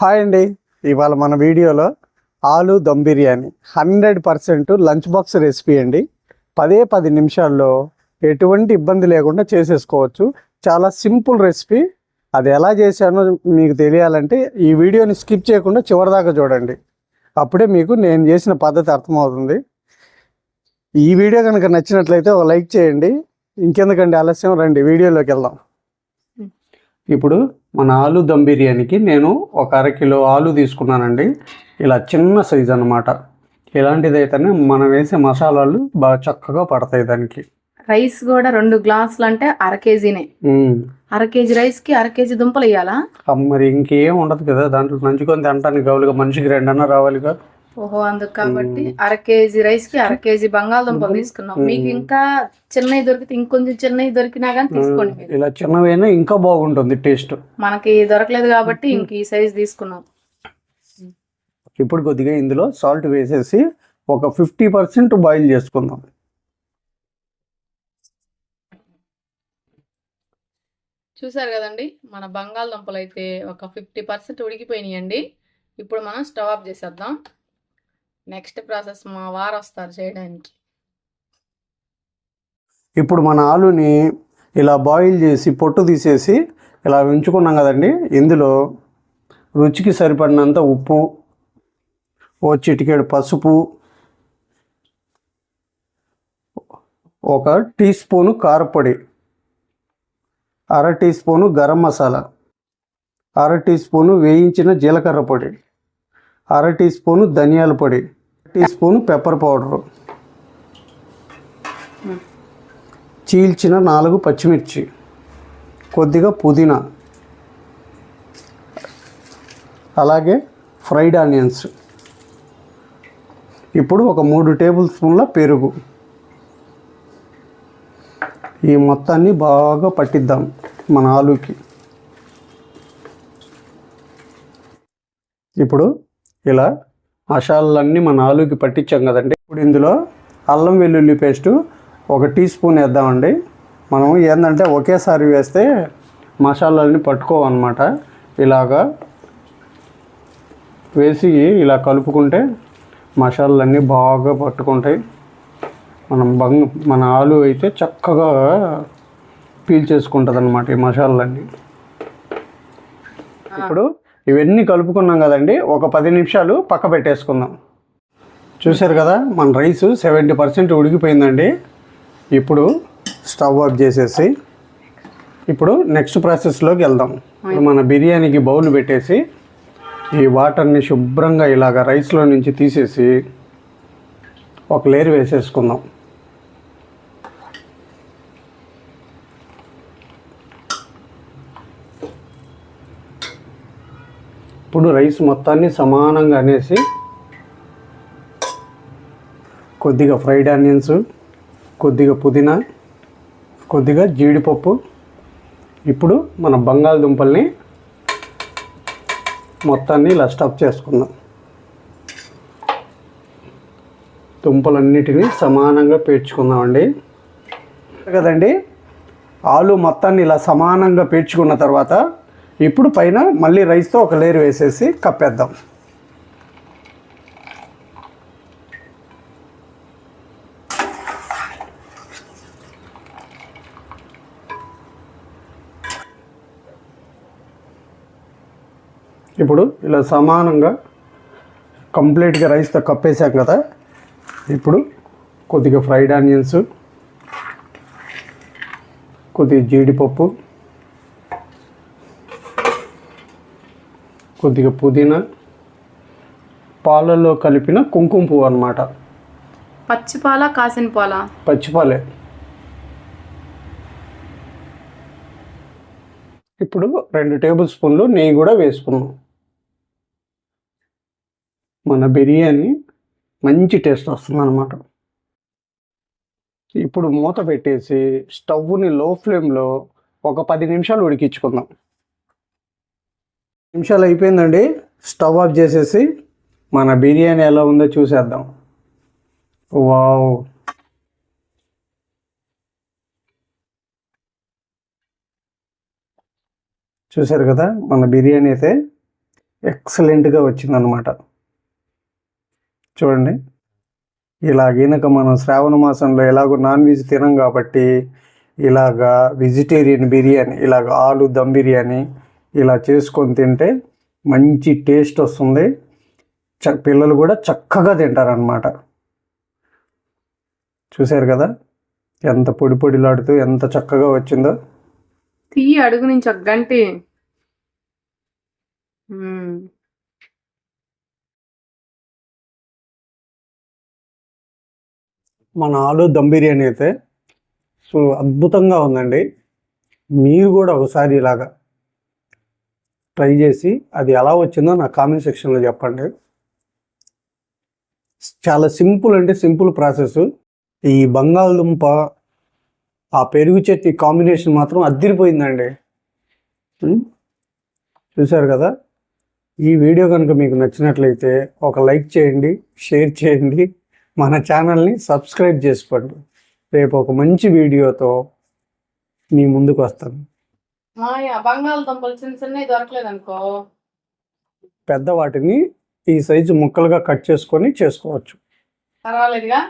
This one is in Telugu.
హాయ్ అండి. ఇవాళ మన వీడియోలో aloo dum biryani. Hundred percent lunch box recipe అండి. పదే పది నిమిషాల్లో ఎటువంటి ఇబ్బంది లేకుండా చేసేసుకోవచ్చు. చాలా సింపుల్ రెసిపీ. అది ఎలా చేశానో మీకు తెలియాలంటే ఈ వీడియోని స్కిప్ చేయకుండా చివరిదాకా చూడండి. అప్పుడే మీకు నేను చేసిన పద్ధతి అర్థమవుతుంది. ఈ వీడియో కనుక నచ్చినట్లయితే ఒక లైక్ చేయండి. ఇంకెందుకండి ఆలస్యం? రండి వీడియోలోకి వెళ్దాం. ఇప్పుడు మన ఆలు దమ్ బిర్యానీకి నేను ఒక అరకిలో ఆలు తీసుకున్నానండి. ఇలా చిన్న సైజ్ అన్నమాట. ఇలాంటిది అయితేనే మనం వేసే మసాలాలు బాగా చక్కగా పడతాయి దానికి. రైస్ కూడా రెండు గ్లాసులు అంటే అర కేజీనే. అర కేజీ రైస్కి అర కేజీ దుంపలు వేయాలా? మరి ఇంకేం ఉండదు కదా దాంట్లో నంచుకొని తినడానికి కావాలిగా మనిషికి రెండన్నా రావాలిగా. ఓహో అందుకు కాబట్టి అర కేజీ రైస్కి అర కేజీ బంగాళదుంపలు తీసుకున్నాం. మీకు ఇంకా చిన్నవి దొరికితే ఇంకొంచెం చిన్నవి దొరికినా కానీ తీసుకోండి. ఇలా చిన్నవైనా ఇంకా బాగుంటుంది టేస్ట్. మనకి దొరకలేదు కాబట్టి ఇంక ఈ సైజ్ తీసుకున్నాం. ఇప్పుడు కొద్దిగా ఇందులో సాల్ట్ వేసేసి ఒక ఫిఫ్టీ పర్సెంట్ బాయిల్ చేసుకుందాం. చూసారు కదండి మన బంగాళదుంపలు అయితే ఒక ఫిఫ్టీ పర్సెంట్ ఉడికిపోయినాయండి. ఇప్పుడు మనం స్టవ్ ఆఫ్ చేసేద్దాం. నెక్స్ట్ ప్రాసెస్ మా వారు వస్తారు చేయడానికి. ఇప్పుడు మన ఆలుని ఇలా బాయిల్ చేసి పొట్టు తీసేసి ఇలా ఉంచుకున్నాం కదండి. ఇందులో రుచికి సరిపడినంత ఉప్పు ఓ చిటికెడు పసుపు ఒక టీ స్పూను కారపొడి అర టీ స్పూను గరం మసాలా అర టీ స్పూను వేయించిన జీలకర్ర పొడి. అర టీ స్పూను ధనియాల పొడి టీ స్పూను పెప్పర్ పౌడరు చీల్చిన నాలుగు పచ్చిమిర్చి కొద్దిగా పుదీనా అలాగే ఫ్రైడ్ ఆనియన్స్. ఇప్పుడు ఒక మూడు టేబుల్ స్పూన్ల పెరుగు. ఈ మొత్తాన్ని బాగా పట్టిద్దాం మన ఆలుకి. ఇప్పుడు ఇలా మసాలాలన్నీ మన ఆలుకి పట్టించాం కదండి. ఇప్పుడు ఇందులో అల్లం వెల్లుల్లి పేస్టు ఒక టీ స్పూన్ వేద్దామండి. మనం ఏంటంటే ఒకేసారి వేస్తే మసాలాలని పట్టుకోవన్నమాట. ఇలాగా వేసి ఇలా కలుపుకుంటే మసాలాలన్నీ బాగా పట్టుకుంటాయి. మనం బంగ్ మన ఆలు అయితే చక్కగా పీల్ చేసుకుంటుంది అనమాట ఈ మసాలాలన్నీ. ఇప్పుడు ఇవన్నీ కలుపుకున్నాం కదండి. ఒక పది నిమిషాలు పక్క పెట్టేసుకుందాం. చూశారు కదా మన రైస్ సెవెంటీ పర్సెంట్ ఉడికిపోయిందండి. ఇప్పుడు స్టవ్ ఆఫ్ చేసేసి ఇప్పుడు నెక్స్ట్ ప్రాసెస్లోకి వెళ్దాం. ఇప్పుడు మన బిర్యానీకి బౌల్ పెట్టేసి ఈ వాటర్ని శుభ్రంగా ఇలాగ రైస్లో నుంచి తీసేసి ఒక లేయర్ వేసేసుకుందాం. ఇప్పుడు రైస్ మొత్తాన్ని సమానంగా అనేసి కొద్దిగా ఫ్రైడ్ ఆనియన్స్ కొద్దిగా పుదీనా కొద్దిగా జీడిపప్పు. ఇప్పుడు మన బంగాళదుంపల్ని మొత్తాన్ని ఇలా స్టఫ్ చేసుకుందాం. దుంపలన్నిటినీ సమానంగా పేర్చుకుందామండి. కదండి? ఆలు మొత్తాన్ని ఇలా సమానంగా పేర్చుకున్న తర్వాత ఇప్పుడు పైన మళ్ళీ రైస్తో ఒక లేయర్ వేసేసి కప్పేద్దాం. ఇప్పుడు ఇలా సమానంగా కంప్లీట్గా రైస్తో కప్పేసాం కదా. ఇప్పుడు కొద్దిగా ఫ్రైడ్ ఆనియన్స్ కొద్దిగా జీడిపప్పు కొద్దిగా పుదీనా పాలల్లో కలిపిన కుంకుమ పువ్వు అనమాట పచ్చి పాల కాసిన పాల? పచ్చిపాలే ఇప్పుడు రెండు టేబుల్ స్పూన్లు నెయ్యి కూడా వేసుకున్నాం. మన బిర్యానీ మంచి టేస్ట్ వస్తుంది అనమాట ఇప్పుడు మూత పెట్టేసి స్టవ్ని లో ఫ్లేమ్లో ఒక పది నిమిషాలు ఉడికించుకుందాం. నిమిషాలు అయిపోయిందండి. స్టవ్ ఆఫ్ చేసేసి మన బిర్యానీ ఎలా ఉందో చూసేద్దాం. వావ్. చూసారు కదా మన బిర్యానీ అయితే ఎక్సలెంట్గా వచ్చిందనమాట చూడండి. ఇలా గనక మనం శ్రావణ మాసంలో ఎలాగో నాన్ వెజ్ తినం కాబట్టి ఇలాగా వెజిటేరియన్ బిర్యానీ ఇలాగ ఆలు దమ్ బిర్యానీ ఇలా చేసుకొని తింటే మంచి టేస్ట్ వస్తుంది. చ పిల్లలు కూడా చక్కగా తింటారనమాట చూశారు కదా? ఎంత పొడి పొడిలాడుతూ ఎంత చక్కగా వచ్చిందో. తీయి అడుగు నుంచి ఒక గంటి. మన ఆలు దమ్ బిర్యానీ అయితే సో అద్భుతంగా ఉందండి. మీరు కూడా ఒకసారి ఇలాగా ట్రై చేసి అది ఎలా వచ్చిందో నా కామెంట్ సెక్షన్లో చెప్పండి. చాలా సింపుల్ అంటే సింపుల్ ప్రాసెస్. ఈ బంగాళదుంప ఆ పెరుగు చట్నీ కాంబినేషన్ మాత్రం అద్దిరిపోయిందండి. చూశారు కదా? ఈ వీడియో కనుక మీకు నచ్చినట్లయితే ఒక లైక్ చేయండి షేర్ చేయండి మన ఛానల్ని సబ్స్క్రైబ్ చేసుకోండి. రేపు ఒక మంచి వీడియోతో మీ ముందుకు వస్తాను. బంగాళదుంపలు చిన్న చిన్నవి దొరకలేదు అనుకో పెద్ద వాటిని ఈ సైజు ముక్కలుగా కట్ చేసుకొని చేసుకోవచ్చు. పర్వాలేదుగా.